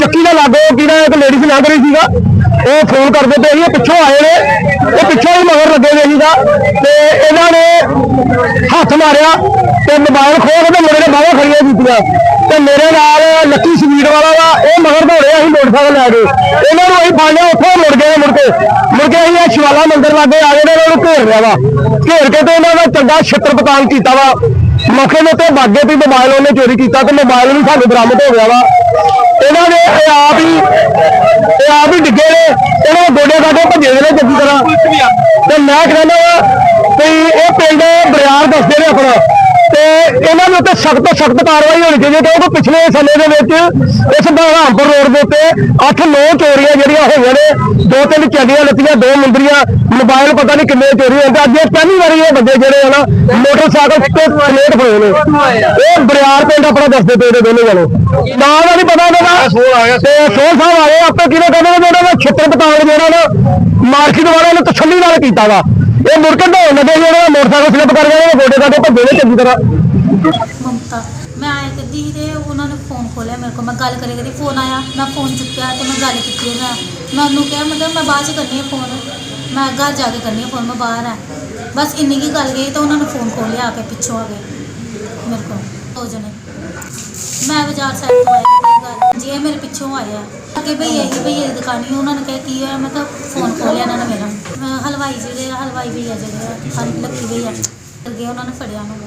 ਚੱਕੀ ਦਾ ਲਾਗੋ ਕਿਹੜਾ ਇੱਕ ਲੇਡੀਜ਼ ਲੰਘ ਰਹੀ ਸੀਗਾ। ਉਹ ਫੋਨ ਕਰਦੇ ਪਏ ਸੀ ਪਿੱਛੋਂ ਆਏ ਨੇ। ਉਹ ਪਿੱਛੋਂ ਹੀ ਮਗਰ ਲੱਗੇ ਹੋਏ ਸੀਗਾ। ਤੇ ਇਹਨਾਂ ਨੇ ਹੱਥ ਮਾਰਿਆ ਤੇ ਮੋਬਾਈਲ ਖੋਹ ਕੇ ਤੇ ਮੇਰੇ ਨੇ ਬਾਹਾਂ ਖੜੀਆਂ ਕੀਤੀਆਂ। ਤੇ ਮੇਰੇ ਨਾਲ ਲੱਕੀ ਸਪੀਡ ਵਾਲਾ ਵਾ ਇਹ ਮਗਰ ਦੌੜਿਆ ਅਸੀਂ ਮੋਟਰਸਾਈਕਲ ਲੈ ਕੇ। ਇਹਨਾਂ ਨੂੰ ਅਸੀਂ ਫੜ ਲਿਆ, ਉੱਥੋਂ ਮੁੜ ਗਏ, ਮੁੜ ਕੇ। ਮੁੜ ਕੇ ਅਸੀਂ ਇਹ ਸ਼ਿਵਾਲਾ ਮੰਦਿਰ ਲਾਗੇ ਆ ਗਏ ਨੇ ਇਹਨਾਂ ਨੂੰ ਘੇਰ ਲਿਆ ਵਾ। ਘੇਰ ਕੇ ਤੇ ਇਹਨਾਂ ਦਾ ਚੰਗਾ ਛਿੱਤਰ ਪਤਾਨ ਕੀਤਾ ਵਾ। ਮੌਕੇ ਦੇ ਉੱਤੇ ਬਾਗੇ ਵੀ ਮੋਬਾਈਲ ਉਹਨੇ ਚੋਰੀ ਕੀਤਾ ਤੇ ਮੋਬਾਈਲ ਵੀ ਸਾਨੂੰ ਬਰਾਮਦ ਹੋ ਗਿਆ ਵਾ। ਇਹਨਾਂ ਨੇ ਇਹ ਆਪ ਹੀ, ਇਹ ਆਪ ਹੀ ਡਿੱਗੇ ਨੇ, ਇਹਨਾਂ ਦੇ ਗੋਡੇ ਗਾਡੇ ਭੱਜੇ ਦੇ ਨੇ ਚੰਗੀ ਤਰ੍ਹਾਂ। ਤੇ ਮੈਂ ਕਹਿੰਦਾ ਵਾ ਵੀ ਇਹ ਪਿੰਡ ਬਰਿਆਰ ਦੱਸਦੇ ਨੇ ਆਪਣਾ। ਇਹਨਾਂ ਦੇ ਉੱਤੇ ਸਖਤ ਤੋਂ ਸਖਤ ਕਾਰਵਾਈ ਹੋਣੀ ਚਾਹੀਦੀ ਹੈ ਕਿਉਂਕਿ ਪਿਛਲੇ ਸਮੇਂ ਦੇ ਵਿੱਚ ਇਸ ਬਹਾਮਪੁਰ ਰੋਡ ਦੇ ਉੱਤੇ 8-9 ਚੋਰੀਆਂ ਜਿਹੜੀਆਂ ਹੋਈਆਂ ਨੇ ਦੋ ਤਿੰਨ ਚੱਡੀਆਂ ਲੱਤੀਆਂ ਦੋ ਮੁੰਦਰੀਆਂ ਮੋਬਾਈਲ ਪਤਾ ਨਹੀਂ ਕਿੰਨੇ ਚੋਰੀ ਹੋਏ ਅੱਜ ਇਹ ਪਹਿਲੀ ਵਾਰੀ ਇਹ ਬੰਦੇ ਜਿਹੜੇ ਆ ਨਾ ਮੋਟਰਸਾਈਕਲ ਤੇ ਪਲੇਟ ਹੋਏ ਨੇ। ਇਹ ਬਰਿਆਰ ਪਿੰਡ ਆਪਣਾ ਦੱਸਦੇ ਪਏ ਨੇ ਦੋਨੇ ਜਣੇ। ਨਾਂ ਦਾ ਨਹੀਂ ਪਤਾ ਇਹਨਾਂ ਦਾ। ਸੋਲ ਆ ਗਿਆ ਤੇ ਸੋਲ ਸਾਹਿਬ ਆ ਗਏ ਆਪੇ ਕਿਹਨੇ ਕਹਿੰਦੇ ਨੇ ਜਿਹੜਾ ਛਿੱਤਰ ਪਤਾਂਗ ਜਿਹੜਾ ਨਾ ਮਾਰਕੀਟ ਵਾਲਿਆਂ ਨੇ ਤਸੱਲੀ ਨਾਲ ਕੀਤਾ ਵਾ। ਇਹ ਮੁੜ ਢੋਣ ਲੱਗੇ ਜਿਹੜਾ ਮੋਟਰਸਾਈਕਲ ਸਲਿੱਪ ਕਰ ਗਏ ਨੇ ਗੋਡੇ ਗਾਡੇ ਭੱਜੇ ਨੇ ਚੰਗੀ ਤਰ੍ਹਾਂ। ਮਮਤਾ, ਮੈਂ ਆਇਆ ਕਰਦੀ ਸੀ ਤੇ ਉਹਨਾਂ ਨੇ ਫੋਨ ਖੋਲਿਆ ਮੇਰੇ ਕੋਲ। ਮੈਂ ਗੱਲ ਕਰੇ ਕਰਦੀ ਫੋਨ ਆਇਆ, ਮੈਂ ਫੋਨ ਚੁੱਕਿਆ ਤੇ ਮੈਂ ਗੱਲ ਕੀਤੀ ਉਹਦੇ ਮੈਂ ਉਹਨੂੰ ਕਿਹਾ ਮਤਲਬ ਮੈਂ ਬਾਅਦ ਚ ਕਰਨੀ ਹੈ ਫੋਨ ਮੈਂ ਘਰ ਜਾ ਕੇ ਕਰਨੀ ਹੈ ਫੋਨ ਮੈਂ ਬਾਹਰ ਆ। ਬਸ ਇੰਨੀ ਕੀ ਗੱਲ ਗਈ ਤਾਂ ਉਹਨਾਂ ਨੇ ਫੋਨ ਖੋਲਿਆ ਆ ਕੇ ਪਿੱਛੋਂ ਆ ਗਏ ਮੇਰੇ ਕੋਲ। ਦੋ ਜਣੇ। ਮੈਂ ਬਾਜ਼ਾਰ ਸਾਈਡ ਤੋਂ ਆਈ ਪਿੱਛੋਂ ਆਇਆ ਅੱਗੇ ਭਈਆ ਹੀ ਭਈਆ ਦੀ ਦੁਕਾਨ ਸੀ ਉਹਨਾਂ ਨੇ ਕਿਹਾ ਕੀ ਹੋਇਆ ਮੈਂ ਤਾਂ ਫੋਨ ਖੋਲਿਆ ਇਹਨਾਂ ਨੇ ਮੇਰਾ। ਮੈਂ ਹਲਵਾਈ ਜਿਹੜੇ ਆ, ਹਲਵਾਈ ਭਈਆ ਜਿਹੜੇ ਆ, ਹਨ ਲੱਕੀ ਭਈਆ ਅੱਗੇ ਉਹਨਾਂ ਨੇ ਫੜਿਆ ਨੂੰ।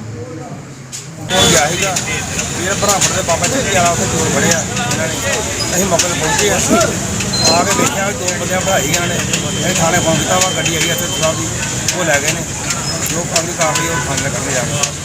ਹੋ ਗਿਆ ਸੀਗਾ। ਮੇਰੇ ਬਰਾਬਰ ਦੇ ਬਾਬਾ ਜੀ ਵਾਲਾ ਉੱਥੇ ਚੋਰ ਫੜਿਆ ਇਹਨਾਂ ਨੇ ਅਸੀਂ ਮੌਕੇ ਤੇ ਪਹੁੰਚੇ ਆ। ਆ ਕੇ ਦੇਖਿਆ ਵੀ ਦੋ ਬੰਦਿਆਂ ਭਰਾਈਆਂ ਨੇ। ਇਹ ਥਾਣੇ ਫੋਨ ਕੀਤਾ ਵਾ ਗੱਡੀ ਹੈਗੀ ਇੱਥੇ ਸਾਹਿਬ ਦੀ ਉਹ ਲੈ ਗਏ ਨੇ। ਜੋ ਕਾਨੂੰਨੀ ਕਾਰਵਾਈ ਉਹ ਥਾਣੇ ਕਰਦੇ ਜਾ ਕੇ